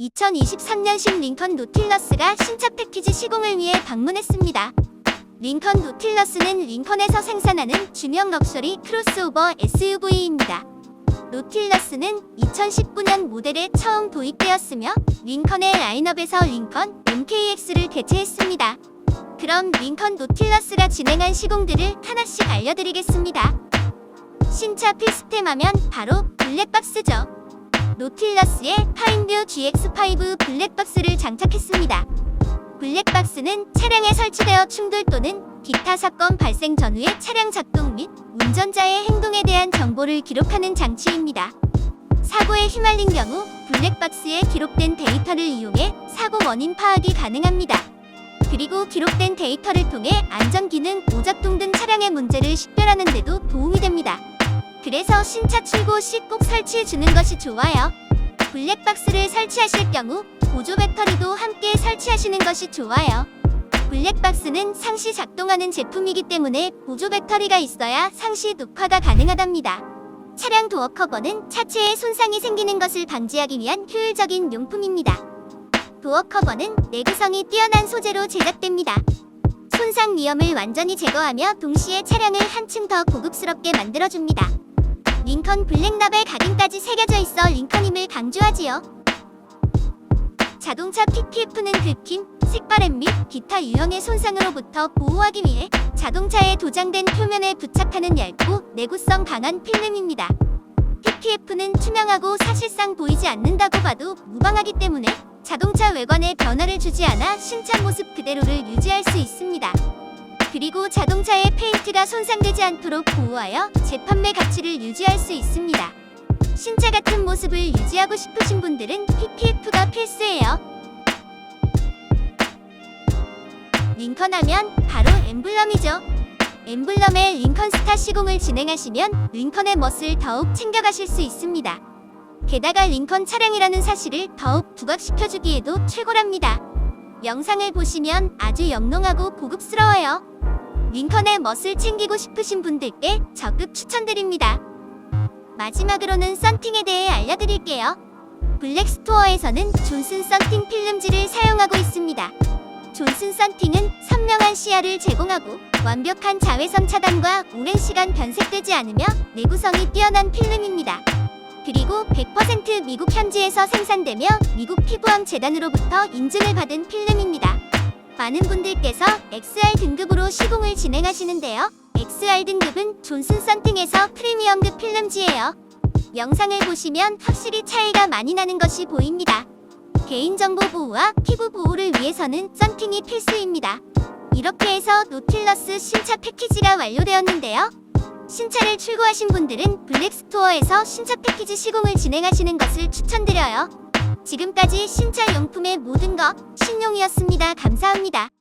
2023년식 링컨 노틸러스가 신차 패키지 시공을 위해 방문했습니다. 링컨 노틸러스는 링컨에서 생산하는 중형 럭셔리 크로스오버 SUV입니다. 노틸러스는 2019년 모델에 처음 도입되었으며 링컨의 라인업에서 링컨 MKX를 대체했습니다. 그럼 링컨 노틸러스가 진행한 시공들을 하나씩 알려드리겠습니다. 신차 필수템 하면 바로 블랙박스죠. 노틸러스에 파인뷰 GX5 블랙박스를 장착했습니다. 블랙박스는 차량에 설치되어 충돌 또는 기타 사건 발생 전후의 차량 작동 및 운전자의 행동에 대한 정보를 기록하는 장치입니다. 사고에 휘말린 경우 블랙박스에 기록된 데이터를 이용해 사고 원인 파악이 가능합니다. 그리고 기록된 데이터를 통해 안전기능, 오작동 등 차량의 문제를 식별하는 데도 도움이 됩니다. 그래서 신차 출고 시 꼭 설치해 주는 것이 좋아요. 블랙박스를 설치하실 경우 보조 배터리도 함께 설치하시는 것이 좋아요. 블랙박스는 상시 작동하는 제품이기 때문에 보조 배터리가 있어야 상시 녹화가 가능하답니다. 차량 도어 커버는 차체에 손상이 생기는 것을 방지하기 위한 효율적인 용품입니다. 도어 커버는 내구성이 뛰어난 소재로 제작됩니다. 손상 위험을 완전히 제거하며 동시에 차량을 한층 더 고급스럽게 만들어줍니다. 링컨 블랙라벨 각인까지 새겨져 있어 링컨임을 강조하지요. 자동차 PPF는 긁힘, 색바램 및 기타 유형의 손상으로부터 보호하기 위해 자동차에 도장된 표면에 부착하는 얇고 내구성 강한 필름입니다. PPF는 투명하고 사실상 보이지 않는다고 봐도 무방하기 때문에 자동차 외관에 변화를 주지 않아 신차 모습 그대로를 유지할 수 있습니다. 그리고 자동차의 페인트가 손상되지 않도록 보호하여 재판매 가치를 유지할 수 있습니다. 신차 같은 모습을 유지하고 싶으신 분들은 PPF가 필수예요. 링컨 하면 바로 엠블럼이죠. 엠블럼의 링컨 스타 시공을 진행하시면 링컨의 멋을 더욱 챙겨가실 수 있습니다. 게다가 링컨 차량이라는 사실을 더욱 부각시켜주기에도 최고랍니다. 영상을 보시면 아주 영롱하고 고급스러워요. 링컨의 멋을 챙기고 싶으신 분들께 적극 추천드립니다. 마지막으로는 썬팅에 대해 알려드릴게요. 블랙스토어에서는 존슨 썬팅 필름지를 사용하고 있습니다. 존슨 썬팅은 선명한 시야를 제공하고 완벽한 자외선 차단과 오랜 시간 변색되지 않으며 내구성이 뛰어난 필름입니다. 그리고 100% 미국 현지에서 생산되며 미국 피부암 재단으로부터 인증을 받은 필름입니다. 많은 분들께서 XR 등급으로 시공을 진행하시는데요. XR 등급은 존슨 썬팅에서 프리미엄급 필름지예요. 영상을 보시면 확실히 차이가 많이 나는 것이 보입니다. 개인정보 보호와 피부 보호를 위해서는 썬팅이 필수입니다. 이렇게 해서 노틸러스 신차 패키지가 완료되었는데요. 신차를 출고하신 분들은 블랙스토어에서 신차 패키지 시공을 진행하시는 것을 추천드려요. 지금까지 신차 용품의 모든 것 신용이었습니다. 감사합니다.